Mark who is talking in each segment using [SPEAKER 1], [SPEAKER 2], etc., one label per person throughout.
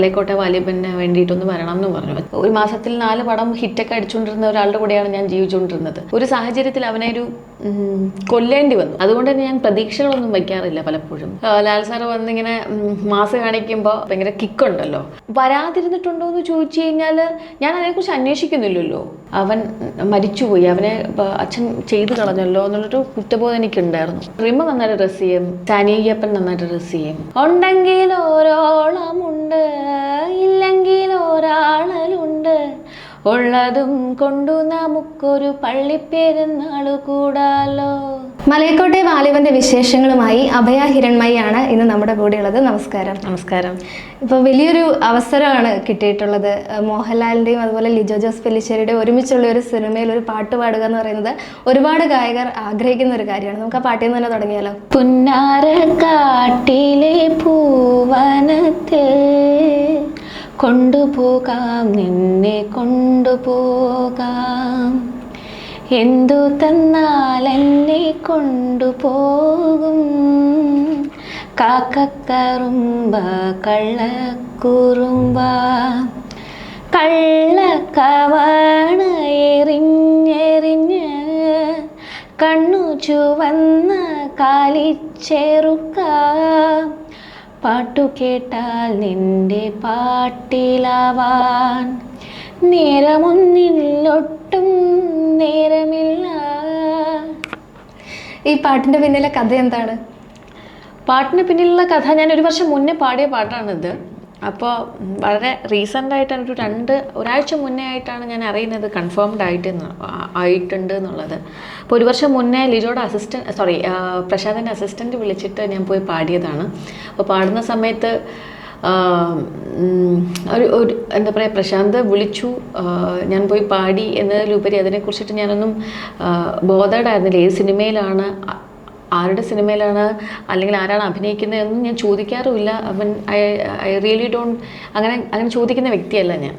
[SPEAKER 1] മലയക്കോട്ടെ വാലിബന് വേണ്ടിയിട്ടൊന്ന് വരണം എന്ന് പറഞ്ഞു. ഒരു മാസത്തിൽ നാല് പടം ഹിറ്റൊക്കെ അടിച്ചുകൊണ്ടിരുന്ന ഒരാളുടെ കൂടെയാണ് ഞാൻ ജീവിച്ചുകൊണ്ടിരുന്നത്. ഒരു സാഹചര്യത്തിൽ അവനെ ഒരു കൊല്ലേണ്ടി വന്നു. അതുകൊണ്ട് തന്നെ ഞാൻ പ്രതീക്ഷകളൊന്നും വയ്ക്കാറില്ല പലപ്പോഴും. ലാൽ സാറ് വന്നിങ്ങനെ മാസ് കാണിക്കുമ്പോൾ ഭയങ്കര കിക്കുണ്ടല്ലോ വരാതിരുന്നിട്ടുണ്ടോ എന്ന് ചോദിച്ചു കഴിഞ്ഞാൽ ഞാൻ അതിനെക്കുറിച്ച് അന്വേഷിക്കുന്നില്ലല്ലോ. അവൻ മരിച്ചുപോയി. അവനെ അച്ഛൻ ചെയ്തു കളഞ്ഞല്ലോ എന്നുള്ളൊരു കുറ്റബോധം എനിക്കുണ്ടായിരുന്നു. റിമ നന്നായിട്ട് ഡ്രസ് ചെയ്യും. സാനിയപ്പൻ നന്നായിട്ട് ഡ്രസ് ചെയ്യും. ഉണ്ടെങ്കിൽ ഓരോളമുണ്ട് ഇല്ലെങ്കിൽ ഒരാളലുണ്ട് ഉള്ളതും കൊണ്ടു നമുക്കൊരു പള്ളിപ്പെരുന്നാൾ കൂടാലോ
[SPEAKER 2] മലയക്കോട്ടെ വാലിബന്റെ വിശേഷങ്ങളുമായി അഭയ ഹിരൺമയാണ് ഇന്ന് നമ്മുടെ കൂടെ ഉള്ളത് നമസ്കാരം.
[SPEAKER 1] നമസ്കാരം.
[SPEAKER 2] ഇപ്പോൾ വലിയൊരു അവസരമാണ് കിട്ടിയിട്ടുള്ളത്. മോഹൻലാലിന്റെയും മോഹൻലാലിന്റെയും അതുപോലെ ലിജോ ജോസ് പെല്ലിശ്ശേരിയുടെയും ഒരുമിച്ചുള്ള ഒരു സിനിമയിൽ ഒരു പാട്ട് പാടുക എന്ന് പറയുന്നത് ഒരുപാട് ഗായകർ ആഗ്രഹിക്കുന്ന ഒരു കാര്യമാണ്. നമുക്ക് ആ പാട്ടിൽ നിന്ന് തന്നെ തുടങ്ങിയാലോ?
[SPEAKER 1] പുന്നാര കാട്ടിലെ പൂവനത്തിൽ കൊണ്ടുപോകാം നിന്നെ കൊണ്ടുപോകാം. എന്തു തന്നാൽ എന്നെ കൊണ്ടുപോകും? കാക്കക്കറുമ്പ കള്ളക്കുറുമ്പ. കള്ളക്കവാണ് എറിഞ്ഞെറിഞ്ഞ് കണ്ണു ചുവന്ന കാലിച്ചെറുക്ക പാട്ടു കേട്ടാൽ നിന്റെ പാട്ടിലാവാൻ. നേരമൊന്നിലൊട്ടും നേരമില്ല.
[SPEAKER 2] ഈ പാട്ടിന്റെ പിന്നിലെ കഥ എന്താണ്?
[SPEAKER 1] പാട്ടിന് പിന്നിലുള്ള കഥ ഞാൻ ഒരു വർഷം മുന്നേ പാടിയ പാട്ടാണിത്. അപ്പോൾ വളരെ റീസെന്റ് ആയിട്ട് ഒരു രണ്ട് ഒരാഴ്ച മുന്നേ ആയിട്ടാണ് ഞാൻ അറിയുന്നത് കൺഫേംഡ് ആയിട്ട് ആയിട്ടുണ്ട് എന്നുള്ളത്. അപ്പോൾ ഒരു വർഷം മുന്നേ ലിജോയുടെ അസിസ്റ്റന്റ് സോറി പ്രശാന്തിന്റെ അസിസ്റ്റന്റ് വിളിച്ചിട്ട് ഞാൻ പോയി പാടിയതാണ്. അപ്പോൾ പാടുന്ന സമയത്ത് ഒരു ഒരു എന്താ പറയുക പ്രശാന്ത് വിളിച്ചു. ഞാൻ പോയി പാടി എന്നതിലുപരി അതിനെക്കുറിച്ചിട്ട് ഞാനൊന്നും ബോധേഡായിരുന്നില്ല. ഏത് സിനിമയിലാണ് ആരുടെ സിനിമയിലാണ് അല്ലെങ്കിൽ ആരാണ് അഭിനയിക്കുന്നതെന്നും ഞാൻ ചോദിക്കാറുമില്ല. അവൻ ഐ ഐ റിയലി ഡോണ്ട് അങ്ങനെ അങ്ങനെ ചോദിക്കുന്ന വ്യക്തിയല്ല ഞാൻ.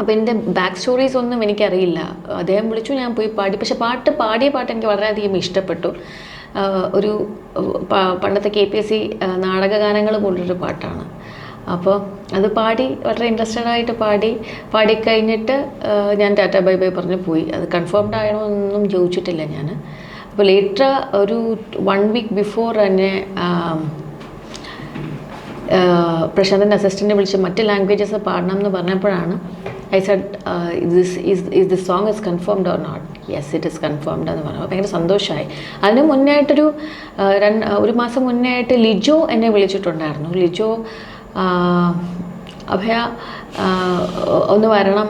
[SPEAKER 1] അപ്പോൾ എന്റെ ബാക്ക് സ്റ്റോറീസ് ഒന്നും എനിക്കറിയില്ല. അദ്ദേഹം വിളിച്ചു ഞാൻ പോയി പാടി. പക്ഷെ പാട്ട് പാടിയ പാട്ട് എനിക്ക് വളരെയധികം ഇഷ്ടപ്പെട്ടു. ഒരു പണ്ടത്തെ കെ പി എസ് സി നാടകഗാനങ്ങൾ പോലൊരു പാട്ടാണ്. അപ്പോൾ അത് പാടി വളരെ ഇൻട്രസ്റ്റഡ് ആയിട്ട് പാടി പാടിക്കഴിഞ്ഞിട്ട് ഞാൻ ടാറ്റ ബൈ ബൈ പറഞ്ഞ് പോയി. അത് കൺഫേംഡ് ആയോ എന്നൊന്നും ചോദിച്ചിട്ടില്ല ഞാൻ. അപ്പോൾ ലേറ്റർ ഒരു വൺ വീക്ക് ബിഫോർ തന്നെ പ്രശാന്തന്റെ അസിസ്റ്റന്റിനെ അസിസ്റ്റന്റ് വിളിച്ച് മറ്റ് ലാംഗ്വേജസ് പാടണം എന്ന് പറഞ്ഞപ്പോഴാണ് I said this is is this song is confirmed or not yes it is confirmed എന്ന് പറഞ്ഞു. ഭയങ്കര സന്തോഷമായി അതിന് മുന്നേ ആയിട്ടൊരു ആ, രണ്ട് ഒരു മാസം മുന്നേ ആയിട്ട് ലിജോ എന്നെ വിളിച്ചിട്ടുണ്ടായിരുന്നു. ലിജോ അഭയ ഒന്ന് വരണം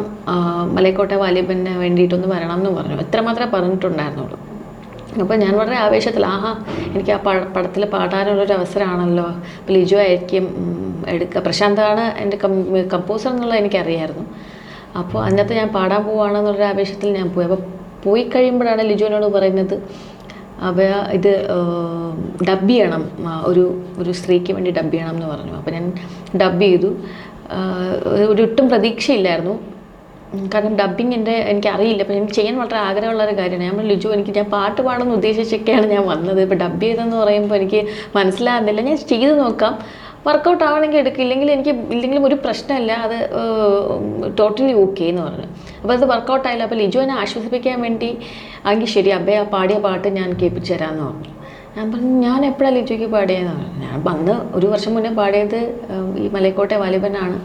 [SPEAKER 1] മലയക്കോട്ടെ വാലിബന് വേണ്ടിയിട്ടൊന്ന് വരണം എന്ന് പറഞ്ഞു. എത്രമാത്രമേ പറഞ്ഞിട്ടുണ്ടായിരുന്നുള്ളൂ. അപ്പോൾ ഞാൻ വളരെ ആവേശത്തിൽ ആഹാ എനിക്ക് ആ പട പടത്തിൽ പാടാനുള്ളൊരു അവസരമാണല്ലോ അപ്പോൾ ലിജു ആയിരിക്കും എടുക്കുക പ്രശാന്താണ് എന്റെ കമ്പോസർ എന്നുള്ളത് എനിക്കറിയായിരുന്നു. അപ്പോൾ അന്നത്തെ ഞാൻ പാടാൻ പോവുകയാണെന്നുള്ളൊരു ആവേശത്തിൽ ഞാൻ പോയി. അപ്പോൾ പോയി കഴിയുമ്പോഴാണ് ലിജുവിനോട് പറയുന്നത് അവ ഇത് ഡബ് ചെയ്യണം. ഒരു ഒരു സ്ത്രീക്ക് വേണ്ടി ഡബ് ചെയ്യണം എന്ന് പറഞ്ഞു. അപ്പോൾ ഞാൻ ഡബ് ചെയ്തു. ആ, ഒരു ഒട്ടും പ്രതീക്ഷയില്ലായിരുന്നു. കാരണം ഡബ്ബിങ് എന്റെ എനിക്ക് അറിയില്ല അപ്പം എനിക്ക് ചെയ്യാൻ വളരെ ആഗ്രഹമുള്ള ഒരു കാര്യമാണ്. ഞാൻ ലിജു എനിക്ക് ഞാൻ പാട്ട് പാടുന്ന ഉദ്ദേശിച്ചൊക്കെയാണ് ഞാൻ വന്നത്. ഇപ്പോൾ ഡബ് ചെയ്തെന്ന് പറയുമ്പോൾ എനിക്ക് മനസ്സിലാകുന്നില്ല. ഞാൻ ചെയ്ത് നോക്കാം. വർക്കൗട്ട് ആവണമെങ്കിൽ എടുക്കുക ഇല്ലെങ്കിൽ എനിക്ക് ഇല്ലെങ്കിലും ഒരു പ്രശ്നമില്ല. അത് ടോട്ടലി ഓക്കെ എന്ന് പറഞ്ഞു. അപ്പോൾ അത് വർക്കൗട്ട് ആയില്ല. അപ്പോൾ ലിജുവിനെ ആശ്വസിപ്പിക്കാൻ വേണ്ടി ആണെങ്കിൽ ശരി അബ്ബേ ആ പാടിയ പാട്ട് ഞാൻ കേൾപ്പിച്ചു തരാമെന്ന് പറഞ്ഞു. ഞാൻ പറഞ്ഞു ഞാൻ എപ്പോഴാണ് ലിജുക്ക് പാടിയതെന്ന് പറഞ്ഞു. ഞാൻ വന്ന് ഒരു വർഷം മുന്നേ പാടിയത് ഈ മലയക്കോട്ടെ വാലിബനാണ്.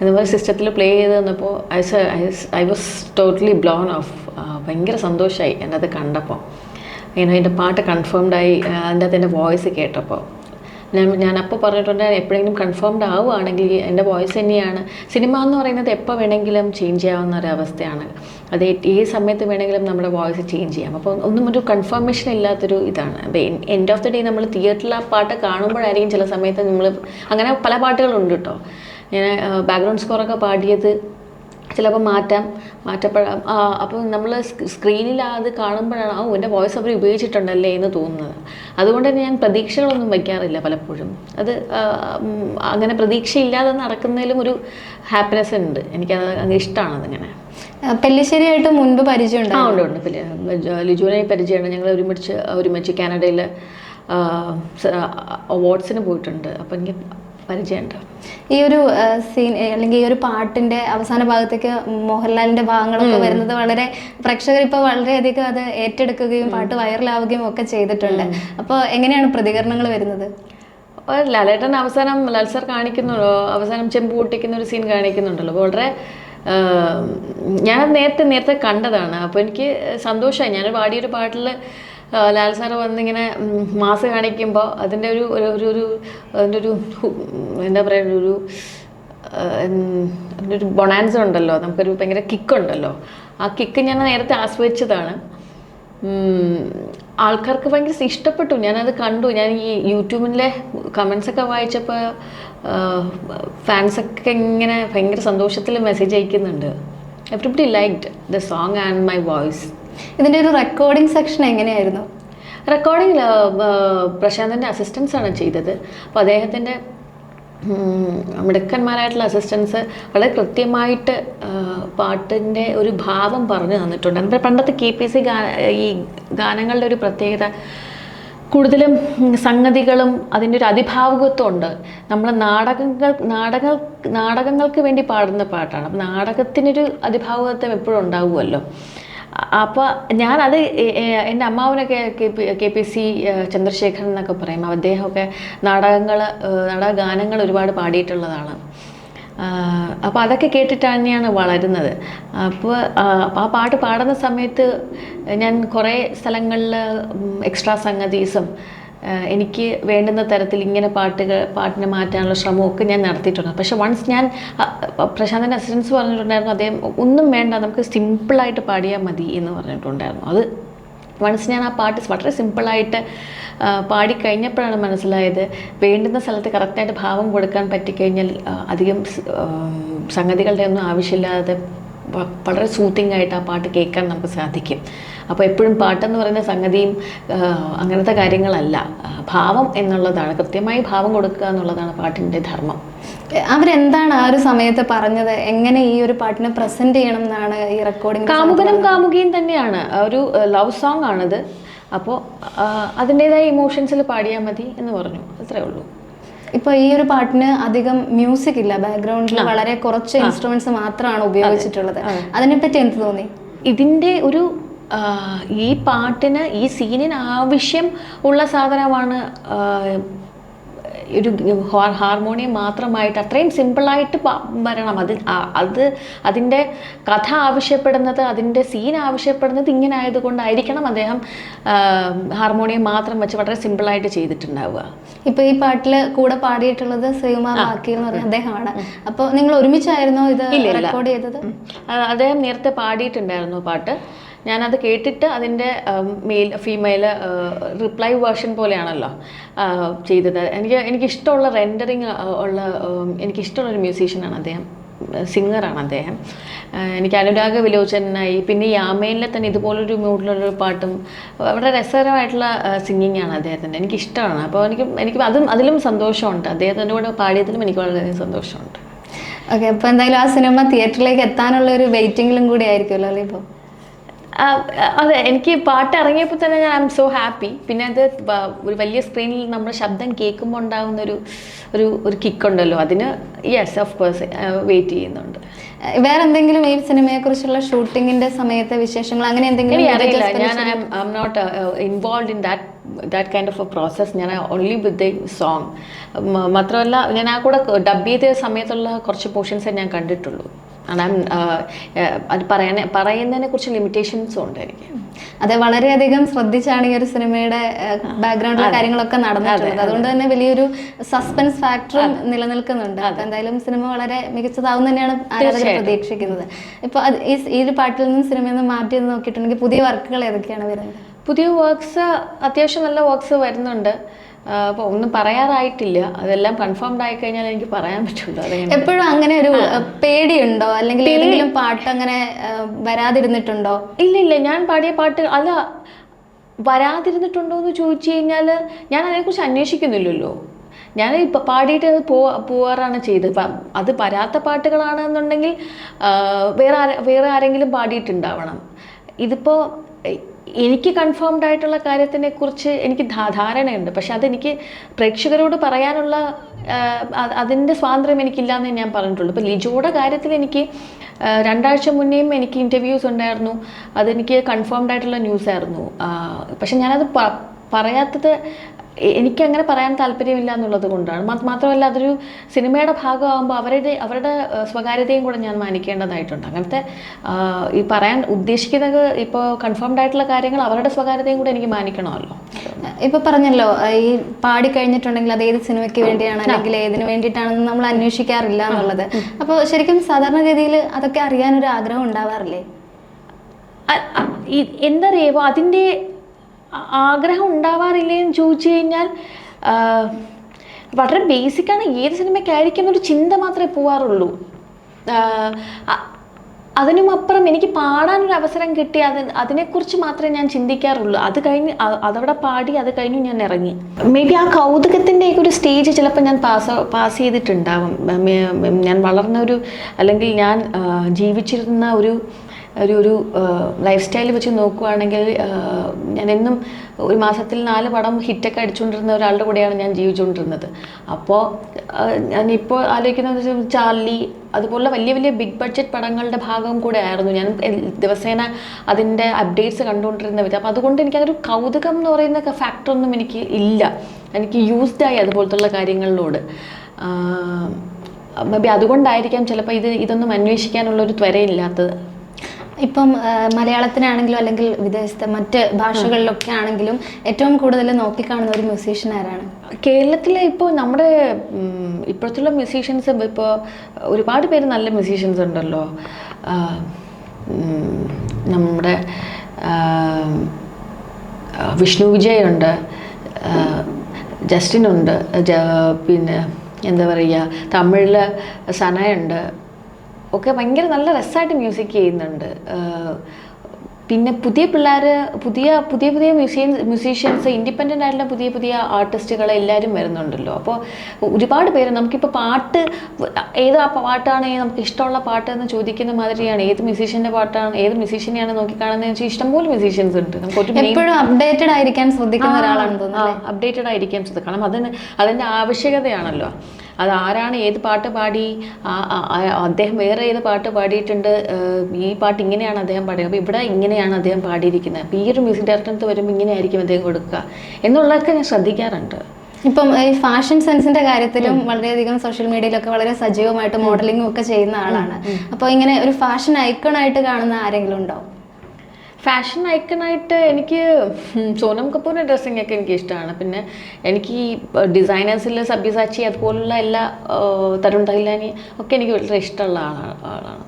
[SPEAKER 1] അതുപോലെ സിസ്റ്റത്തിൽ പ്ലേ ചെയ്ത് തന്നപ്പോൾ I I was totally blown off ഭയങ്കര സന്തോഷമായി എന്റെ അത് കണ്ടപ്പോൾ ഇങ്ങനെ എന്റെ പാട്ട് കൺഫേംഡായി അതിന്റെ അകത്ത് എന്റെ വോയിസ് കേട്ടപ്പോൾ ഞാൻ ഞാൻ അപ്പോൾ പറഞ്ഞിട്ടുണ്ട് എപ്പോഴെങ്കിലും കൺഫേംഡ് ആവുകയാണെങ്കിൽ എന്റെ വോയിസ് തന്നെയാണ്. സിനിമ എന്ന് പറയുന്നത് എപ്പോൾ വേണമെങ്കിലും ചേഞ്ച് ചെയ്യാവുന്ന ഒരു അവസ്ഥയാണ്. അത് ഏത് സമയത്ത് വേണമെങ്കിലും നമ്മുടെ വോയിസ് ചേഞ്ച് ചെയ്യാം. അപ്പോൾ ഒന്നും ഒരു കൺഫർമേഷൻ ഇല്ലാത്തൊരു ഇതാണ്. അപ്പോൾ എൻഡ് ഓഫ് ദി ഡേ നമ്മൾ തിയേറ്ററിൽ ആ പാട്ട് കാണുമ്പോഴായിരിക്കും ചില സമയത്ത് നമ്മൾ അങ്ങനെ പല പാട്ടുകളുണ്ട് കേട്ടോ ഇങ്ങനെ ബാക്ക്ഗ്രൗണ്ട് സ്കോറൊക്കെ പാടിയത് ചിലപ്പോൾ മാറ്റാം മാറ്റപ്പെടാം. അപ്പോൾ നമ്മൾ സ്ക്രീനിൽ അത് കാണുമ്പോഴാണ് ഓ എന്റെ വോയിസ് അവർ ഉപയോഗിച്ചിട്ടുണ്ടല്ലേ എന്ന് തോന്നുന്നത്. അതുകൊണ്ട് തന്നെ ഞാൻ പ്രതീക്ഷകളൊന്നും വയ്ക്കാറില്ല പലപ്പോഴും. അത് അങ്ങനെ പ്രതീക്ഷയില്ലാതെ നടക്കുന്നതിലും ഒരു ഹാപ്പിനെസ് ഉണ്ട്. എനിക്കത് അങ്ങ് ഇഷ്ടമാണ് അതിങ്ങനെ.
[SPEAKER 2] പെല്ലിശ്ശേരിയായിട്ട് മുൻപ് പരിചയം
[SPEAKER 1] ആ ഉണ്ട് ഉണ്ട്. ലിജുവിനെ പരിചയമാണ്. ഞങ്ങൾ ഒരുമിച്ച് ഒരുമിച്ച് കാനഡയിൽ അവാർഡ്സിന് പോയിട്ടുണ്ട്. അപ്പം എനിക്ക് പരിചയമുണ്ട്.
[SPEAKER 2] ഈ ഒരു സീൻ അല്ലെങ്കിൽ ഈ ഒരു പാട്ടിന്റെ അവസാന ഭാഗത്തേക്ക് മോഹൻലാലിന്റെ ഭാഗങ്ങളൊക്കെ വരുന്നത് വളരെ പ്രേക്ഷകർ ഇപ്പോൾ വളരെയധികം അത് ഏറ്റെടുക്കുകയും പാട്ട് വൈറലാവുകയും ഒക്കെ ചെയ്തിട്ടുണ്ട്. അപ്പോൾ എങ്ങനെയാണ് പ്രതികരണങ്ങൾ വരുന്നത്?
[SPEAKER 1] ലാലേട്ടൻ അവസാനം ലാൽ സാർ കാണിക്കുന്നു അവസാനം ചെമ്പ് പൊട്ടിക്കുന്ന ഒരു സീൻ കാണിക്കുന്നുണ്ടല്ലോ. വളരെ ഞാൻ ഞാനത് നേരത്തെ നേരത്തെ കണ്ടതാണ്. അപ്പോൾ എനിക്ക് സന്തോഷമായി. ഞാൻ പാടിയൊരു പാട്ടിൽ ലാൽ സാറ് വന്നിങ്ങനെ മാസ് കാണിക്കുമ്പോൾ അതിന്റെ ഒരു ഒരു ഒരു അതിന്റെ ഒരു എന്താ പറയുക ഒരു അതിന്റെ ഒരു ബൊണാൻസ ഉണ്ടല്ലോ നമുക്കൊരു ഭയങ്കര കിക്കുണ്ടല്ലോ ആ കിക്ക് ഞാൻ നേരത്തെ ആസ്വദിച്ചതാണ്. ആൾക്കാർക്ക് ഭയങ്കര ഇഷ്ടപ്പെട്ടു. ഞാനത് കണ്ടു. ഞാൻ ഈ യൂട്യൂബിലെ കമൻസ് ഒക്കെ വായിച്ചപ്പോൾ ഫാൻസൊക്കെ ഇങ്ങനെ ഭയങ്കര സന്തോഷത്തിൽ മെസ്സേജ് അയക്കുന്നുണ്ട്. Everybody liked the song and my voice
[SPEAKER 2] ഇതിന്റെ ഒരു റെക്കോർഡിംഗ് സെക്ഷൻ എങ്ങനെയായിരുന്നു?
[SPEAKER 1] റെക്കോർഡിംഗ് പ്രശാന്തിന്റെ അസിസ്റ്റൻസ് ആണ് ചെയ്തത്. അപ്പോൾ അദ്ദേഹത്തിന്റെ മിടുക്കന്മാരായിട്ടുള്ള അസിസ്റ്റൻസ് വളരെ കൃത്യമായിട്ട് പാട്ടിന്റെ ഒരു ഭാവം പറഞ്ഞു തന്നിട്ടുണ്ട്. നമ്മുടെ പണ്ടത്തെ കെ പി സി ഗാ ഈ ഗാനങ്ങളുടെ ഒരു പ്രത്യേകത കൂടുതലും സംഗതികളും അതിന്റെ ഒരു അതിഭാവകത്വം ഉണ്ട്. നമ്മൾ നാടകങ്ങൾ നാടക നാടകങ്ങൾക്ക് വേണ്ടി പാടുന്ന പാട്ടാണ്. അപ്പം നാടകത്തിനൊരു അതിഭാവകത്വം എപ്പോഴും ഉണ്ടാവുമല്ലോ. അപ്പോൾ ഞാനത് എന്റെ അമ്മാവനൊക്കെ K P K P C Chandrasekharan എന്നൊക്കെ പറയും അദ്ദേഹമൊക്കെ നാടകങ്ങൾ നാടക ഗാനങ്ങൾ ഒരുപാട് പാടിയിട്ടുള്ളതാണ്. അപ്പോൾ അതൊക്കെ കേട്ടിട്ട് തന്നെയാണ് വളരുന്നത്. അപ്പോൾ ആ പാട്ട് പാടുന്ന സമയത്ത് ഞാൻ കുറേ സ്ഥലങ്ങളിൽ എക്സ്ട്രാ സംഗതീസും എനിക്ക് വേണ്ടുന്ന തരത്തിൽ ഇങ്ങനെ പാട്ടുകൾ പാട്ടിനെ മാറ്റാനുള്ള ശ്രമമൊക്കെ ഞാൻ നടത്തിയിട്ടുണ്ട്. പക്ഷെ വൺസ് ഞാൻ പ്രശാന്തന്റെ അസിസ്റ്റൻസ് പറഞ്ഞിട്ടുണ്ടായിരുന്നു അദ്ദേഹം ഒന്നും വേണ്ട നമുക്ക് സിമ്പിളായിട്ട് പാടിയാൽ മതി എന്ന് പറഞ്ഞിട്ടുണ്ടായിരുന്നു. അത് വൺസ് ഞാൻ ആ പാട്ട് വളരെ സിമ്പിളായിട്ട് പാടിക്കഴിഞ്ഞപ്പോഴാണ് മനസ്സിലായത് വേണ്ടുന്ന സ്ഥലത്ത് കറക്റ്റായിട്ട് ഭാവം കൊടുക്കാൻ പറ്റിക്കഴിഞ്ഞാൽ അധികം സംഗതികളുടെ ഒന്നും ആവശ്യമില്ലാതെ വളരെ സൂത്തിങ് ആയിട്ട് ആ പാട്ട് കേൾക്കാൻ നമുക്ക് സാധിക്കും. അപ്പോൾ എപ്പോഴും പാട്ടെന്ന് പറയുന്ന സംഗതിയും അങ്ങനത്തെ കാര്യങ്ങളല്ല. ഭാവം എന്നുള്ളതാണ്. കൃത്യമായി ഭാവം കൊടുക്കുക എന്നുള്ളതാണ് പാട്ടിന്റെ ധർമ്മം.
[SPEAKER 2] അവരെന്താണ് ആ ഒരു സമയത്ത് പറഞ്ഞത്? എങ്ങനെ ഈ ഒരു പാട്ടിനെ പ്രസന്റ് ചെയ്യണം എന്നാണ് ഈ റെക്കോർഡിംഗ്
[SPEAKER 1] കാമുകനും കാമുകിയും തന്നെയാണ്. ഒരു ലവ് സോങ് ആണിത്. അപ്പോൾ അതിന്റെതായ ഇമോഷൻസിൽ പാടിയാൽ മതി എന്ന് പറഞ്ഞു. അത്രേ ഉള്ളൂ.
[SPEAKER 2] ഇപ്പൊ ഈ ഒരു പാട്ടിന് അധികം മ്യൂസിക് ഇല്ല. ബാക്ക്ഗ്രൗണ്ടിൽ വളരെ കുറച്ച് ഇൻസ്ട്രുമെന്റ്സ് മാത്രമാണ് ഉപയോഗിച്ചിട്ടുള്ളത്. അതിനെപ്പറ്റി എന്ത് തോന്നി?
[SPEAKER 1] ഇതിന്റെ ഒരു ഈ പാട്ടിന് ഈ സീനിന് ആവശ്യം ഉള്ള സാധനമാണ് ഒരു ഹാർമോണിയം മാത്രമായിട്ട് അത്രയും സിമ്പിളായിട്ട് വരണം. അത് അത് അതിന്റെ കഥ ആവശ്യപ്പെടുന്നത് അതിന്റെ സീൻ ആവശ്യപ്പെടുന്നത് ഇങ്ങനെ ആയതുകൊണ്ടായിരിക്കണം അദ്ദേഹം ഹാർമോണിയം മാത്രം വെച്ച് വളരെ സിമ്പിളായിട്ട് ചെയ്തിട്ടുണ്ടാവുക.
[SPEAKER 2] ഇപ്പൊ ഈ പാട്ടിൽ കൂടെ പാടിയിട്ടുള്ളത് ശ്രീകുമാർ ബാക്കി എന്ന് പറഞ്ഞ അദ്ദേഹമാണ്. അപ്പോൾ നിങ്ങൾ ഒരുമിച്ചായിരുന്നോ ഇത് റെക്കോർഡ് ചെയ്തത്?
[SPEAKER 1] അദ്ദേഹം നേരത്തെ പാടിയിട്ടുണ്ടായിരുന്നു പാട്ട്. ഞാനത് കേട്ടിട്ട് അതിന്റെ മെയിൽ ഫീമെയിൽ റിപ്ലൈ വേർഷൻ പോലെയാണല്ലോ ചെയ്തത്. എനിക്ക് എനിക്കിഷ്ടമുള്ള റെൻഡറിങ് ഉള്ള എനിക്കിഷ്ടമുള്ള ഒരു മ്യൂസീഷ്യനാണ് അദ്ദേഹം. സിംഗറാണ് അദ്ദേഹം. എനിക്ക് അനുരാഗ വിലോചനായി പിന്നെ യാമേനിലെ തന്നെ ഇതുപോലൊരു മൂഡിലുള്ളൊരു പാട്ടും വളരെ രസകരമായിട്ടുള്ള സിംഗിങ് ആണ് അദ്ദേഹത്തിന്റെ. എനിക്കിഷ്ടമാണ്. അപ്പോൾ എനിക്ക് എനിക്ക് അതും അതിലും സന്തോഷമുണ്ട്. അദ്ദേഹത്തിന്റെ കൂടെ പാടിയതിലും എനിക്ക് വളരെയധികം സന്തോഷമുണ്ട്.
[SPEAKER 2] ഓക്കെ അപ്പോൾ എന്തായാലും ആ സിനിമ തിയേറ്ററിലേക്ക് എത്താനുള്ള ഒരു വെയിറ്റിംഗിലും കൂടി ആയിരിക്കുമല്ലോ അല്ലേ ഇപ്പൊ
[SPEAKER 1] ആ, അതെ എനിക്ക് പാട്ട് ഇറങ്ങിയപ്പോൾ തന്നെ ഞാൻ ഐ എം സോ ഹാപ്പി പിന്നെ അത് ഒരു വലിയ സ്ക്രീനിൽ നമ്മൾ ശബ്ദം കേൾക്കുമ്പോൾ ഉണ്ടാകുന്ന ഒരു ഒരു ഒരു കിക്കുണ്ടല്ലോ അതിന് യെസ് ഓഫ് കോഴ്സ് വെയിറ്റ് ചെയ്യുന്നുണ്ട്.
[SPEAKER 2] വേറെ എന്തെങ്കിലും ഈ സിനിമയെ കുറിച്ചുള്ള ഷൂട്ടിങ്ങിന്റെ സമയത്തെ വിശേഷങ്ങൾ അങ്ങനെ എന്തെങ്കിലും
[SPEAKER 1] അറിയില്ല ഞാൻ I am not involve in that that kind of a process ഞാൻ ഓൺലി വിത്ത് ദ സോങ് മാത്രമല്ല ഞാൻ ആ കൂടെ ഡബ് ചെയ്ത സമയത്തുള്ള കുറച്ച് പോർഷൻസേ ഞാൻ കണ്ടിട്ടുള്ളൂ. Uh, uh, അത് പറയാൻ പറയുന്നതിനെ കുറിച്ച് ലിമിറ്റേഷൻസും ഉണ്ട് എനിക്ക്.
[SPEAKER 2] അതെ വളരെയധികം ശ്രദ്ധിച്ചാണ് ഈ ഒരു സിനിമയുടെ ബാക്ക്ഗ്രൗണ്ടിലെ കാര്യങ്ങളൊക്കെ നടന്നിട്ടുള്ളത്. അതുകൊണ്ട് തന്നെ വലിയൊരു സസ്പെൻസ് ഫാക്ടറും നിലനിൽക്കുന്നുണ്ട്. അപ്പൊ എന്തായാലും സിനിമ വളരെ മികച്ചതാവും തന്നെയാണ് ആരാധകർ പ്രതീക്ഷിക്കുന്നത്. ഇപ്പൊ ഈ ഈ ഒരു പാട്ടിൽ നിന്നും സിനിമയിൽ നിന്ന് മാറ്റി നോക്കിയിട്ടുണ്ടെങ്കിൽ പുതിയ വർക്കുകൾ ഏതൊക്കെയാണ് വരുന്നത്?
[SPEAKER 1] പുതിയ വർക്ക്സ് അത്യാവശ്യം നല്ല വർക്ക്സ് വരുന്നുണ്ട്. അപ്പോൾ ഒന്നും പറയാറായിട്ടില്ല. അതെല്ലാം കൺഫേംഡ് ആയി കഴിഞ്ഞാൽ എനിക്ക് പറയാൻ പറ്റുള്ളൂ.
[SPEAKER 2] എപ്പോഴും അങ്ങനെ ഒരു പേടിയുണ്ടോ? അല്ലെങ്കിൽ ഏതെങ്കിലും പാട്ട് അങ്ങനെ വരാതിരുന്നിട്ടുണ്ടോ?
[SPEAKER 1] ഇല്ല ഇല്ല ഞാൻ പാടിയ പാട്ട് അല്ല. വരാതിരുന്നിട്ടുണ്ടോ എന്ന് ചോദിച്ചു കഴിഞ്ഞാൽ ഞാൻ അതിനെക്കുറിച്ച് അന്വേഷിക്കുന്നില്ലല്ലോ. ഞാൻ ഇപ്പം പാടിയിട്ട് അത് പോ പോവാറാണ് ചെയ്തത്. ഇപ്പം അത് വരാത്ത പാട്ടുകളാണെന്നുണ്ടെങ്കിൽ വേറെ ആരെ വേറെ ആരെങ്കിലും പാടിയിട്ടുണ്ടാവണം. ഇതിപ്പോൾ എനിക്ക് കൺഫേംഡ് ആയിട്ടുള്ള കാര്യത്തിനെ കുറിച്ച് എനിക്ക് ധാരണയുണ്ട്. പക്ഷെ അതെനിക്ക് പ്രേക്ഷകരോട് പറയാനുള്ള അതിന്റെ സ്വാതന്ത്ര്യം എനിക്കില്ല എന്ന് ഞാൻ പറഞ്ഞിട്ടുള്ളൂ. ഇപ്പോൾ ലിജോയുടെ കാര്യത്തിൽ എനിക്ക് രണ്ടാഴ്ച മുന്നേയും എനിക്ക് ഇന്റർവ്യൂസ് ഉണ്ടായിരുന്നു. അതെനിക്ക് കൺഫേംഡ് ആയിട്ടുള്ള ന്യൂസ് ആയിരുന്നു. പക്ഷെ ഞാനത് പറയാത്തത് എനിക്കങ്ങനെ പറയാൻ താല്പര്യമില്ല എന്നുള്ളത് കൊണ്ടാണ്. മാത്രമല്ല അതൊരു സിനിമയുടെ ഭാഗമാകുമ്പോൾ അവരുടെ അവരുടെ സ്വകാര്യതയും കൂടെ ഞാൻ മാനിക്കേണ്ടതായിട്ടുണ്ട്. അങ്ങനത്തെ ഈ പറയാൻ ഉദ്ദേശിക്കുന്നത് ഇപ്പോൾ കൺഫേംഡ് ആയിട്ടുള്ള കാര്യങ്ങൾ അവരുടെ സ്വകാര്യതയും കൂടെ എനിക്ക് മാനിക്കണമല്ലോ.
[SPEAKER 2] ഇപ്പൊ പറഞ്ഞല്ലോ ഈ പാടി കഴിഞ്ഞിട്ടുണ്ടെങ്കിൽ അത് ഏത് സിനിമയ്ക്ക് വേണ്ടിയാണ് അല്ലെങ്കിൽ ഏതിനു വേണ്ടിയിട്ടാണെന്ന് നമ്മൾ അന്വേഷിക്കാറില്ല എന്നുള്ളത്. അപ്പോൾ ശരിക്കും സാധാരണഗതിയിൽ അതൊക്കെ അറിയാനൊരു ആഗ്രഹം ഉണ്ടാവാറില്ലേ?
[SPEAKER 1] എന്താ അറിയുമോ അതിന്റെ ആഗ്രഹം ഉണ്ടാവാറില്ലേ എന്ന് ചോദിച്ചു കഴിഞ്ഞാൽ വളരെ ബേസിക്കാണ് ഏത് സിനിമയ്ക്കായിരിക്കും എന്നൊരു ചിന്ത മാത്രമേ പോവാറുള്ളൂ. അതിനും അപ്പുറം എനിക്ക് പാടാനൊരു അവസരം കിട്ടി അത് അതിനെക്കുറിച്ച് മാത്രമേ ഞാൻ ചിന്തിക്കാറുള്ളൂ. അത് കഴിഞ്ഞ് അതവിടെ പാടി അത് കഴിഞ്ഞു ഞാൻ ഇറങ്ങി. മേ ബി ആ കൗതുകത്തിന്റെ ഒരു സ്റ്റേജ് ചിലപ്പോൾ ഞാൻ പാസ് പാസ് ചെയ്തിട്ടുണ്ടാവും. ഞാൻ വളർന്ന ഒരു അല്ലെങ്കിൽ ഞാൻ ജീവിച്ചിരുന്ന ഒരു ഒരു ഒരു ലൈഫ് സ്റ്റൈൽ വെച്ച് നോക്കുവാണെങ്കിൽ ഞാൻ എന്നും ഒരു മാസത്തിൽ നാല് പടം ഹിറ്റൊക്കെ അടിച്ചുകൊണ്ടിരുന്ന ഒരാളുടെ കൂടെയാണ് ഞാൻ ജീവിച്ചുകൊണ്ടിരുന്നത് അപ്പോൾ ഞാനിപ്പോൾ ആലോചിക്കുന്നത് ചാർലി അതുപോലെ വലിയ വലിയ ബിഗ് ബഡ്ജറ്റ് പടങ്ങളുടെ ഭാഗം കൂടെ ആയിരുന്നു. ഞാൻ ദിവസേന അതിന്റെ അപ്ഡേറ്റ്സ് കണ്ടുകൊണ്ടിരുന്നവർ അപ്പോൾ അതുകൊണ്ട് എനിക്ക് അതൊരു കൗതുകം എന്ന് പറയുന്ന ഫാക്ടറൊന്നും എനിക്ക് ഇല്ല. എനിക്ക് യൂസ്ഡായി അതുപോലത്തുള്ള കാര്യങ്ങളിലോട്. മേ ബി അതുകൊണ്ടായിരിക്കാം ചിലപ്പോൾ ഇത് ഇതൊന്നും അന്വേഷിക്കാനുള്ളൊരു ത്വരയില്ലാത്തത്.
[SPEAKER 2] ഇപ്പം മലയാളത്തിനാണെങ്കിലും അല്ലെങ്കിൽ വിദേശത്തെ മറ്റ് ഭാഷകളിലൊക്കെ ആണെങ്കിലും ഏറ്റവും കൂടുതൽ നോക്കിക്കാണുന്ന ഒരു മ്യൂസീഷ്യൻ ആരാണ്?
[SPEAKER 1] കേരളത്തിലെ ഇപ്പോൾ നമ്മുടെ ഇപ്പോഴത്തുള്ള മ്യൂസീഷ്യൻസ് ഇപ്പോൾ ഒരുപാട് പേര് നല്ല മ്യൂസീഷ്യൻസ് ഉണ്ടല്ലോ. നമ്മുടെ വിഷ്ണു വിജയ് ഉണ്ട് ആ, ജസ്റ്റിൻ ഉണ്ട് പിന്നെ എന്താ പറയുക തമിഴിൽ സനയുണ്ട് ഒക്കെ ഭയങ്കര നല്ല രസമായിട്ട് മ്യൂസിക് ചെയ്യുന്നുണ്ട്. പിന്നെ പുതിയ പിള്ളേർ പുതിയ പുതിയ പുതിയ മ്യൂസിയം മ്യൂസീഷ്യൻസ് ഇൻഡിപെൻഡന്റ് ആയിട്ടുള്ള പുതിയ പുതിയ ആർട്ടിസ്റ്റുകൾ എല്ലാവരും വരുന്നുണ്ടല്ലോ. അപ്പോൾ ഒരുപാട് പേര് നമുക്കിപ്പോൾ പാട്ട് ഏത് പാട്ടാണ് നമുക്ക് ഇഷ്ടമുള്ള പാട്ട് എന്ന് ചോദിക്കുന്ന മാതിരിയാണ്. ഏത് മ്യൂസീഷ്യന്റെ പാട്ടാണ് ഏത് മ്യൂസീഷ്യനെയാണ് നോക്കിക്കാണെന്ന് വെച്ചാൽ ഇഷ്ടംപോലെ മ്യൂസീഷ്യൻസ് ഉണ്ട്. നമുക്ക്
[SPEAKER 2] എപ്പോഴും അപ്ഡേറ്റഡ് ആയിരിക്കാൻ ശ്രദ്ധിക്കുന്ന ഒരാളാണ് തോന്നുന്നത്
[SPEAKER 1] അപ്ഡേറ്റഡ് ആയിരിക്കാൻ ശ്രദ്ധിക്കണം. അതിന് അതിന്റെ ആവശ്യകതയാണല്ലോ. അത് ആരാണ് ഏത് പാട്ട് പാടി? അദ്ദേഹം വേറെ ഏത് പാട്ട് പാടിയിട്ടുണ്ട്? ഈ പാട്ട് ഇങ്ങനെയാണ് അദ്ദേഹം പാടിയത്. അപ്പോൾ ഇവിടെ ഇങ്ങനെയാണ് അദ്ദേഹം പാടിയിരിക്കുന്നത്. അപ്പോൾ ഈ ഒരു മ്യൂസിക് ഡയറക്ടറിന് വരുമ്പോൾ ഇങ്ങനെയായിരിക്കും അദ്ദേഹം കൊടുക്കുക എന്നുള്ളതൊക്കെ ഞാൻ ശ്രദ്ധിക്കാറുണ്ട്.
[SPEAKER 2] ഇപ്പം ഈ ഫാഷൻ സെൻസിന്റെ കാര്യത്തിലും വളരെയധികം സോഷ്യൽ മീഡിയയിലൊക്കെ വളരെ സജീവമായിട്ട് മോഡലിംഗും ഒക്കെ ചെയ്യുന്ന ആളാണ്. അപ്പോൾ ഇങ്ങനെ ഒരു ഫാഷൻ ഐക്കൺ ആയിട്ട് കാണുന്ന ആരെങ്കിലും ഉണ്ടോ?
[SPEAKER 1] ഫാഷൻ ഐക്കണായിട്ട് എനിക്ക് സോനം കപൂറിന്റെ ഡ്രസ്സിങ് ഒക്കെ എനിക്ക് ഇഷ്ടമാണ്. പിന്നെ എനിക്ക് ഈ ഡിസൈനേഴ്സിൽ സബ്യസാച്ചി അതുപോലുള്ള എല്ലാ തരുൺ തൈലാനി ഒക്കെ എനിക്ക് വളരെ ഇഷ്ടമുള്ള ആളാണ് ആളാണ്.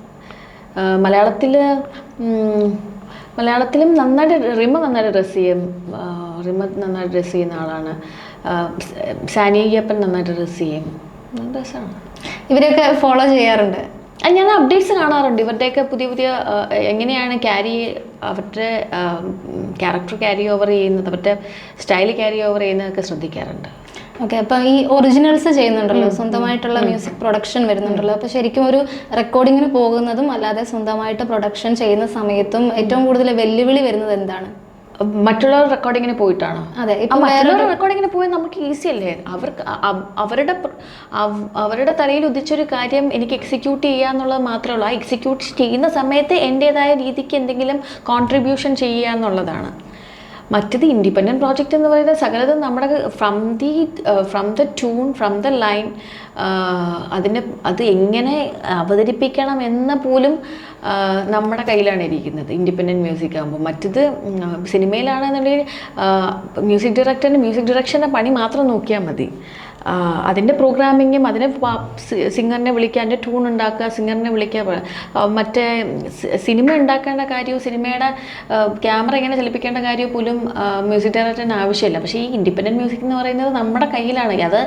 [SPEAKER 1] മലയാളത്തിൽ മലയാളത്തിലും നന്നായിട്ട് റിമ നന്നായിട്ട് ഡ്രസ്സ് ചെയ്യും റിമ നന്നായിട്ട് ഡ്രസ്സ് ചെയ്യുന്ന ആളാണ്. സാനിയപ്പൻ നന്നായിട്ട് ഡ്രസ്സ് ചെയ്യും. രസമാണ്.
[SPEAKER 2] ഇവരെയൊക്കെ ഫോളോ ചെയ്യാറുണ്ട്.
[SPEAKER 1] ഞാൻ അപ്ഡേറ്റ്സ് കാണാറുണ്ട്. ഇവരുടെയൊക്കെ പുതിയ പുതിയ എങ്ങനെയാണ് ക്യാരി അവരുടെ ക്യാരക്ടർ ക്യാരി ഓവർ ചെയ്യുന്നത് അവരുടെ സ്റ്റൈൽ ക്യാരി ഓവർ ചെയ്യുന്നതൊക്കെ ശ്രദ്ധിക്കാറുണ്ട്.
[SPEAKER 2] ഓക്കെ അപ്പൊ ഈ ഒറിജിനൽസ് ചെയ്യുന്നുണ്ടല്ലോ സ്വന്തമായിട്ടുള്ള മ്യൂസിക് പ്രൊഡക്ഷൻ വരുന്നുണ്ടല്ലോ. അപ്പൊ ശരിക്കും ഒരു റെക്കോർഡിങ്ങിന് പോകുന്നതും അല്ലാതെ സ്വന്തമായിട്ട് പ്രൊഡക്ഷൻ ചെയ്യുന്ന സമയത്തും ഏറ്റവും കൂടുതൽ വെല്ലുവിളി വരുന്നത് എന്താണ്?
[SPEAKER 1] മറ്റുള്ളവർ റെക്കോർഡിങ്ങിന് പോയിട്ടാണോ?
[SPEAKER 2] അതെ
[SPEAKER 1] മറ്റുള്ളവർ റെക്കോർഡിങ്ങിന് പോയാൽ നമുക്ക് ഈസി അല്ലേ? അവർക്ക് അവരുടെ അവരുടെ തലയിൽ ഉദിച്ചൊരു കാര്യം എനിക്ക് എക്സിക്യൂട്ട് ചെയ്യുക എന്നുള്ളത് മാത്രമേ ഉള്ളൂ ആ എക്സിക്യൂട്ട് ചെയ്യുന്ന സമയത്ത് എന്റെതായ രീതിക്ക് എന്തെങ്കിലും കോൺട്രിബ്യൂഷൻ ചെയ്യുക എന്നുള്ളതാണ്. മറ്റത് ഇൻഡിപെൻഡന്റ് പ്രോജക്റ്റ് എന്ന് പറയുന്നത് സകലതും നമ്മുടെ from the from the tune from the line അതിന് അത് എങ്ങനെ അവതരിപ്പിക്കണം എന്ന് പോലും നമ്മുടെ കയ്യിലാണ് ഇരിക്കുന്നത് ഇൻഡിപെൻഡന്റ് മ്യൂസിക് ആകുമ്പോൾ. മറ്റത് സിനിമയിലാണെന്നുണ്ടെങ്കിൽ മ്യൂസിക് ഡയറക്ടറിന്റെ മ്യൂസിക് ഡയറക്ഷന്റെ പണി മാത്രം നോക്കിയാൽ മതി. അതിന്റെ പ്രോഗ്രാമിങ്ങും അതിനെ സിംഗറിനെ വിളിക്കുക അതിന്റെ ട്യൂൺ ഉണ്ടാക്കുക സിംഗറിനെ വിളിക്കുക മറ്റേ സിനിമ ഉണ്ടാക്കേണ്ട കാര്യവും സിനിമയുടെ ക്യാമറ എങ്ങനെ ചലിപ്പിക്കേണ്ട കാര്യവും പോലും മ്യൂസിക് ഡയറക്ടറിന് ആവശ്യമില്ല. പക്ഷേ ഈ ഇൻഡിപെൻഡന്റ് മ്യൂസിക് എന്ന് പറയുന്നത് നമ്മുടെ കയ്യിലാണ്. അത്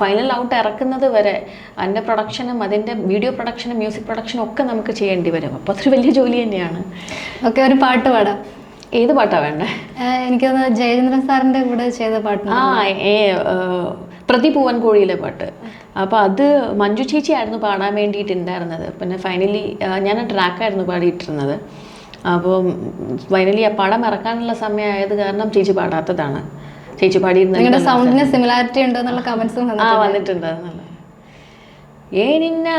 [SPEAKER 1] ഫൈനൽ ഔട്ട് ഇറക്കുന്നത് വരെ അതിന്റെ പ്രൊഡക്ഷനും അതിന്റെ വീഡിയോ പ്രൊഡക്ഷനും മ്യൂസിക് പ്രൊഡക്ഷനും ഒക്കെ നമുക്ക് ചെയ്യേണ്ടി വരും. അപ്പോൾ അതൊരു വലിയ ജോലി തന്നെയാണ്.
[SPEAKER 2] ഓക്കെ ഒരു പാട്ട് പാടാം.
[SPEAKER 1] ഏത് പാട്ടാണ് വേണ്ടത്
[SPEAKER 2] എനിക്കൊന്ന് എനിക്ക് ജയചന്ദ്രൻ സാറിന്റെ കൂടെ ചെയ്ത പാട്ട്
[SPEAKER 1] ആ ഏ പ്രതിപൂവൻ കോഴിയിലെ പാട്ട്. അപ്പോൾ അത് മഞ്ജു ചേച്ചിയായിരുന്നു പാടാൻ വേണ്ടിയിട്ടുണ്ടായിരുന്നത്. പിന്നെ ഫൈനലി ഞാൻ ട്രാക്കായിരുന്നു പാടിയിട്ടിരുന്നത്. അപ്പോൾ ഫൈനലി ആ പടം ഇറക്കാനുള്ള സമയമായത് കാരണം ചേച്ചി പാടാത്തതാണ്. ചേച്ചി
[SPEAKER 2] പാടിയിരുന്നത് സൗണ്ടിന് സിമിലാരിറ്റി ഉണ്ട് എന്നുള്ള കമന്റ്സും
[SPEAKER 1] ആ വന്നിട്ടുണ്ട്. അത് നല്ലത്. ഏനിന്നാ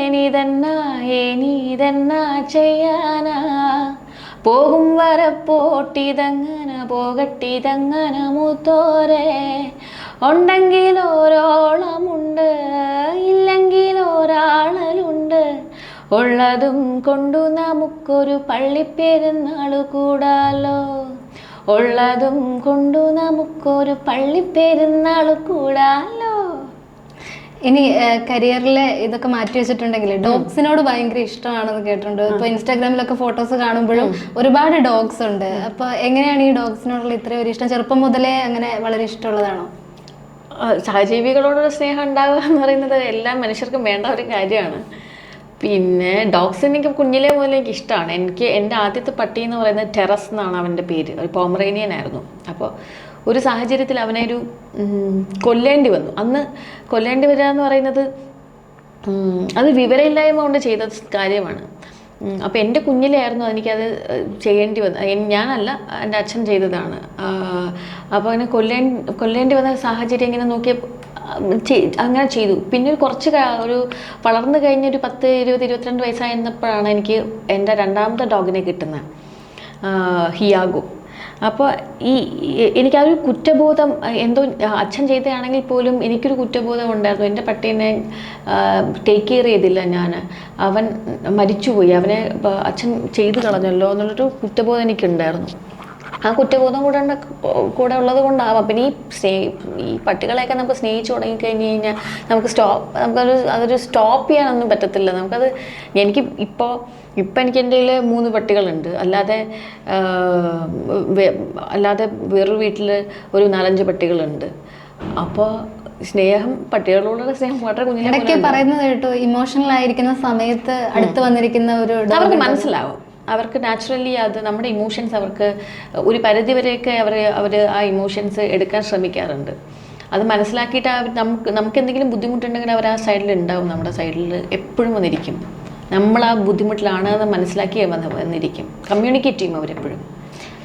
[SPEAKER 1] ഏനിതന്നാ ഏനീതന്നാ ചെയ്യാനാ? പോകും വര പോട്ടിതങ്ങന പോകട്ടിതങ്ങന മൂത്തോരെ. ഉണ്ടെങ്കിൽ ഓരോളമുണ്ട് ഇല്ലെങ്കിൽ ഒരാളലുണ്ട് ഉള്ളതും കൊണ്ടു നമുക്കൊരു പള്ളിപ്പെരുന്നാൾ കൂടാലോ ഉള്ളതും കൊണ്ടു നമുക്കൊരു പള്ളിപ്പെരുന്നാൾ കൂടാലോ
[SPEAKER 2] ഇനി കരിയറിൽ ഇതൊക്കെ മാറ്റി വെച്ചിട്ടുണ്ടെങ്കിൽ ഡോഗ്സിനോട് ഭയങ്കര ഇഷ്ടമാണെന്ന് കേട്ടിട്ടുണ്ട്. ഇപ്പൊ ഇൻസ്റ്റാഗ്രാമിലൊക്കെ ഫോട്ടോസ് കാണുമ്പോഴും ഒരുപാട് ഡോഗ്സ് ഉണ്ട്. അപ്പൊ എങ്ങനെയാണ് ഈ ഡോഗ്സിനോടുള്ള ഇത്രയും ഒരു ഇഷ്ടം? ചെറുപ്പം മുതലേ അങ്ങനെ വളരെ ഇഷ്ടമുള്ളതാണോ?
[SPEAKER 1] സഹജീവികളോടുള്ള സ്നേഹം ഉണ്ടാവുക എന്ന് പറയുന്നത് എല്ലാ മനുഷ്യർക്കും വേണ്ട ഒരു കാര്യമാണ്. പിന്നെ ഡോഗ്സ് എനിക്ക് കുഞ്ഞിലെ പോലെ എനിക്ക് ഇഷ്ടമാണ്. എനിക്ക് എന്റെ ആദ്യത്തെ പട്ടി എന്ന് പറയുന്നത് ടെറസ് എന്നാണ് അവന്റെ പേര്. ഒരു പോമറേനിയൻ ആയിരുന്നു. അപ്പോൾ ഒരു സാഹചര്യത്തിൽ അവനെ ഒരു കൊല്ലേണ്ടി വന്നു. അന്ന് കൊല്ലേണ്ടി വരിക എന്ന് പറയുന്നത് അത് വിവരമില്ലായ്മ കൊണ്ട് ചെയ്ത കാര്യമാണ്. അപ്പോൾ എന്റെ കുഞ്ഞിലായിരുന്നു എനിക്കത് ചെയ്യേണ്ടി വന്നത് ഞാനല്ല എന്റെ അച്ഛൻ ചെയ്തതാണ്. അപ്പോൾ അങ്ങനെ കൊല്ലേ കൊല്ലേണ്ടി വന്ന സാഹചര്യം ഇങ്ങനെ നോക്കിയ അങ്ങനെ ചെയ്തു. പിന്നെ ഒരു കുറച്ച് ഒരു വളർന്നു കഴിഞ്ഞ ഒരു പത്ത് ഇരുപത് ഇരുപത്തിരണ്ട് വയസ്സായിരുന്നപ്പോഴാണ് എനിക്ക് എന്റെ രണ്ടാമത്തെ ഡോഗിനെ കിട്ടുന്നത്. ഹിയാഗോ. അപ്പോൾ ഈ എനിക്കതൊരു എനിക്കൊരു കുറ്റബോധം എന്തോ അച്ഛൻ ചെയ്തതാണെങ്കിൽ പോലും എനിക്കൊരു കുറ്റബോധം ഉണ്ടായിരുന്നു. എന്റെ പട്ടീനെ ടേക്ക് കെയർ ചെയ്തില്ല ഞാൻ. അവൻ മരിച്ചുപോയി. അവനെ അച്ഛൻ ചെയ്തു കളഞ്ഞല്ലോ എന്നുള്ളൊരു കുറ്റബോധം എനിക്കുണ്ടായിരുന്നു. ആ കുറ്റബോധം കൂടെ കൂടെ ഉള്ളത് കൊണ്ടാവാം. പിന്നെ ഈ സ്നേ ഈ പട്ടികളെയൊക്കെ നമുക്ക് സ്നേഹിച്ചു തുടങ്ങിക്കഴിഞ്ഞ് കഴിഞ്ഞാൽ നമുക്ക് സ്റ്റോപ്പ് നമുക്കത് അതൊരു സ്റ്റോപ്പ് ചെയ്യാനൊന്നും പറ്റത്തില്ല. നമുക്കത് എനിക്ക് ഇപ്പോൾ ഇപ്പം എനിക്ക് എന്റെ കയ്യിൽ മൂന്ന് പട്ടികളുണ്ട്. അല്ലാതെ അല്ലാതെ വേറൊരു വീട്ടിൽ ഒരു നാലഞ്ച് പട്ടികളുണ്ട്. അപ്പോൾ സ്നേഹം പട്ടികളോടുള്ള സ്നേഹം വളരെ
[SPEAKER 2] കുഞ്ഞിനെ പറയുന്നത് കേട്ടോ ഇമോഷണൽ ആയിരിക്കുന്ന സമയത്ത് അടുത്ത് വന്നിരിക്കുന്ന ഒരു
[SPEAKER 1] അവർക്ക് മനസ്സിലാവും. അവർക്ക് നാച്ചുറലി അത് നമ്മുടെ ഇമോഷൻസ് അവർക്ക് ഒരു പരിധി വരെയൊക്കെ അവർ അവർ ആ ഇമോഷൻസ് എടുക്കാൻ ശ്രമിക്കാറുണ്ട്. അത് മനസ്സിലാക്കിയിട്ട് നമുക്ക് നമുക്ക് എന്തെങ്കിലും ബുദ്ധിമുട്ടുണ്ടെങ്കിൽ അവർ ആ സൈഡിൽ ഉണ്ടാവും നമ്മുടെ സൈഡിൽ എപ്പോഴും വന്നിരിക്കും. നമ്മൾ ആ ബുദ്ധിമുട്ടിലാണ് എന്ന് മനസ്സിലാക്കി വന്ന് വന്നിരിക്കും. കമ്മ്യൂണിക്കേറ്റ് ചെയ്യും അവരെപ്പോഴും.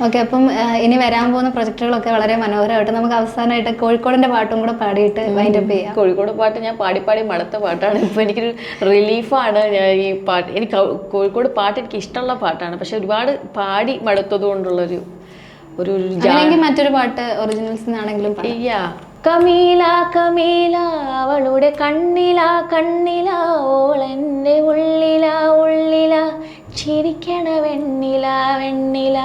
[SPEAKER 2] ഓക്കെ അപ്പം ഇനി വരാൻ പോകുന്ന പ്രൊജക്ടുകളൊക്കെ വളരെ മനോഹരമായിട്ട് നമുക്ക് അവസാനമായിട്ട് കോഴിക്കോടിന്റെ പാട്ടും കൂടെ പാടിയിട്ട് വൈൻഡപ്പ് ചെയ്യാം.
[SPEAKER 1] കോഴിക്കോട് പാട്ട് ഞാൻ പാടി പാടി മടുത്ത പാട്ടാണ്. ഇപ്പോൾ എനിക്കൊരു റിലീഫാണ് ഞാൻ ഈ പാട്ട് എനിക്ക് കോഴിക്കോട് പാട്ട് എനിക്ക് ഇഷ്ടമുള്ള പാട്ടാണ്. പക്ഷെ ഒരുപാട് പാടി മടുത്തത് കൊണ്ടുള്ളൊരു ഒരു ഒരു
[SPEAKER 2] മറ്റൊരു പാട്ട് ഒറിജിനൽസ്
[SPEAKER 1] ആണെങ്കിലും കമീല കമീല അവളുടെ കണ്ണില കണ്ണില ഓളെന്റെ ഉള്ളില ഉള്ളില. ചിരിക്കണ വെണ്ണില വെണ്ണില.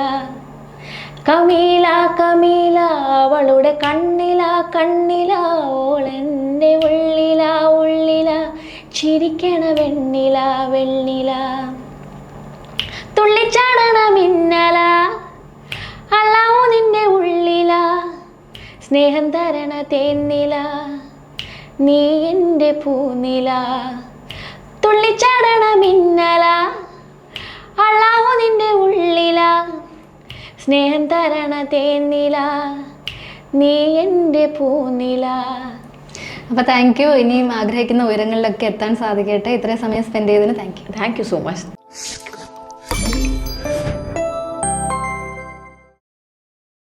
[SPEAKER 1] കമീല കമീല അവളുടെ കണ്ണില കണ്ണില ഓളെന്റെ ഉള്ളില ഉള്ളില ചിരിക്കണ വെണ്ണില വെണ്ണില. തുള്ളിച്ചാടണ മിന്നല അള്ളാവോ നിന്റെ ഉള്ളില. സ്നേഹം തരണ തേന്നില നീ എന്റെ പൂനില. തുള്ളിച്ചാടണ മിന്നല അള്ളാവോ നിന്റെ ഉള്ളില. സ്നേഹം തരണ തേന്നില നീ എന്റെ പൂനില.
[SPEAKER 2] അപ്പൊ താങ്ക് യു ഇനിയും ആഗ്രഹിക്കുന്ന ഉയരങ്ങളിലൊക്കെ എത്താൻ സാധിക്കട്ടെ. ഇത്രയും സമയം സ്പെൻഡ് ചെയ്തതിന് thank you
[SPEAKER 1] thank you so much